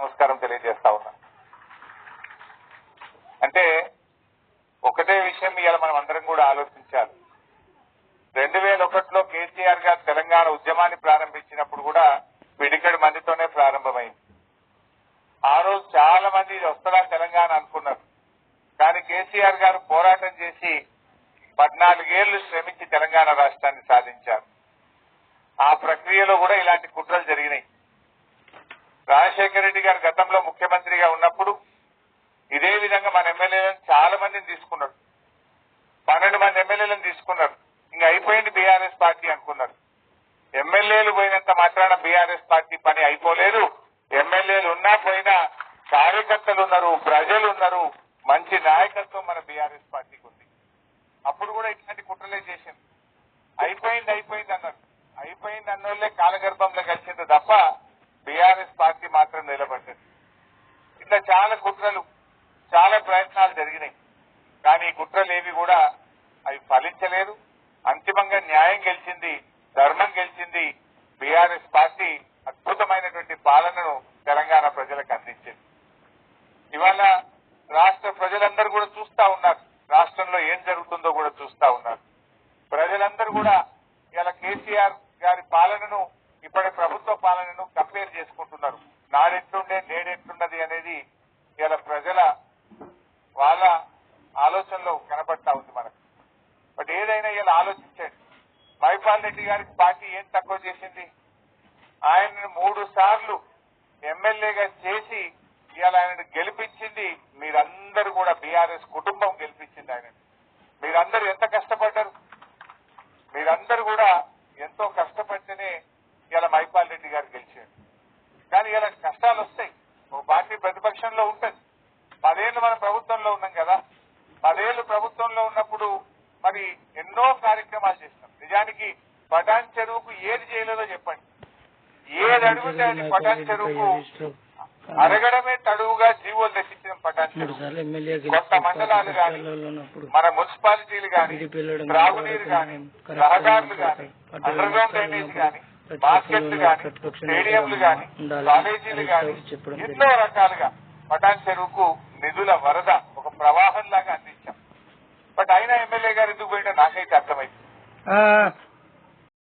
నమస్కారం తెలియజేస్తా ఉన్నా. అంటే ఒకటే విషయం ఇవాళ మనం అందరం కూడా ఆలోచించాలి. రెండు వేల ఒకటిలో కేసీఆర్ గారు తెలంగాణ ఉద్యమాన్ని ప్రారంభించినప్పుడు కూడా పిడికడి మందితోనే ప్రారంభమైంది. ఆ రోజు చాలా మంది ఇది వస్తుందా తెలంగాణ అనుకున్నారు. కానీ కేసీఆర్ గారు పోరాటం చేసి పద్నాలుగేళ్ళు శ్రమించి తెలంగాణ రాష్ట్రాన్ని సాధించారు. ఆ ప్రక్రియలో కూడా ఇలాంటి రెడ్డి గారు గతంలో ముఖ్యమంత్రిగా ఉన్నప్పుడు ఇదే విధంగా మన ఎమ్మెల్యేలను చాలా మందిని తీసుకున్నారు. పన్నెండు మంది ఎమ్మెల్యేలను తీసుకున్నారు. ఇంకా అయిపోయింది బీఆర్ఎస్ పార్టీ అనుకున్నారు. ఎమ్మెల్యేలు పోయినంత మాత్రాన బీఆర్ఎస్ పార్టీ పని అయిపోలేదు. ఎమ్మెల్యేలు ఉన్నా పోయినా కార్యకర్తలు ఉన్నారు ప్రజలు ఉన్నారు మంచి నాయకత్వం మన బీఆర్ఎస్ పార్టీకి ఉంది. అప్పుడు కూడా ఇట్లాంటి కుట్రలే చేసింది అయిపోయింది అయిపోయింది అన్నారు. అయిపోయింది అన్నోళ్ళే కాలగర్భంలో ఇట్లా చాలా కుట్రలు చాలా ప్రయత్నాలు జరిగినాయి. కానీ కుట్రలు ఏవి కూడా అవి ఫలించలేదు. అంతిమంగా న్యాయం గెలిచింది ధర్మం గెలిచింది బీఆర్ఎస్ పార్టీ అద్భుతమైనటువంటి పాలనను తెలంగాణ ప్రజలకు అందించింది. ఇవాళ రాష్ట్ర ప్రజలందరూ కూడా చూస్తా ఉన్నారు. రాష్ట్రంలో ఏం జరుగుతుందో కూడా చూస్తా ఉన్నారు. ప్రజలందరూ కూడా ఇలా కేసీఆర్ గారి పాలనను ఇప్పటి ప్రభుత్వ పాలనను కంపేర్ చేసుకుంటున్నారు. నాడెట్లుండే నేడే అనేది ఇలా ప్రజల వాళ్ళ ఆలోచనలో కనబడతా ఉంది మనకు బట్ ఏదైనా ఇలా ఆలోచించండి మైపాల్ రెడ్డి గారికి పార్టీ ఏం తక్కువ చేసింది? ఆయనను మూడు సార్లు ఎమ్మెల్యేగా చేసి ఇవాళ ఆయన గెలిపించింది మీరందరూ కూడా బీఆర్ఎస్ కుటుంబం గెలిపించింది ఆయన మీరందరూ ఎంత కష్టపడ్డారు? మీరందరూ కూడా ఎంతో కష్టపడితేనే ఇలా మైపాల్ రెడ్డి గారు గెలిచారు. కానీ ఇలా కష్టాలు వస్తాయి. ఒక పార్టీ ప్రతిపక్షంలో ఉంటుంది. పదేళ్ళు మనం ప్రభుత్వంలో ఉన్నాం కదా. పదేళ్ళు ప్రభుత్వంలో ఉన్నప్పుడు మరి ఎన్నో కార్యక్రమాలు చేస్తాం. నిజానికి పటాన్ చెరువుకు ఏది చేయలేదో చెప్పండి. ఏది అడిగితే అది పటాన్ చెరువుకు అరగడమే తడువుగా జీవోలు తెచ్చించిన పటాన్ చెరువు కొత్త మండలాలు గాని ఉన్నప్పుడు మన మున్సిపాలిటీలు వెళ్ళడం త్రాగునీరు గాని కరెక్ట్ రహదారులు కరెక్ట్ అండర్ గ్రౌండ్ డ్రైనేజ్ మార్కెట్లు గాని ప్రతిపక్షంలో స్టేడియంలు గాని ఉండాలి. కాలేజీలు చెప్పడం ఎన్నో రకాలుగా పటాన్ చెరువుకు నిధుల వరద ఒక ప్రవాహం లాగా అందించాం. బట్ అయినా ఎమ్మెల్యే గారు ఎందుకు పోయిందో నాకైతే అర్థమైంది. ఆ,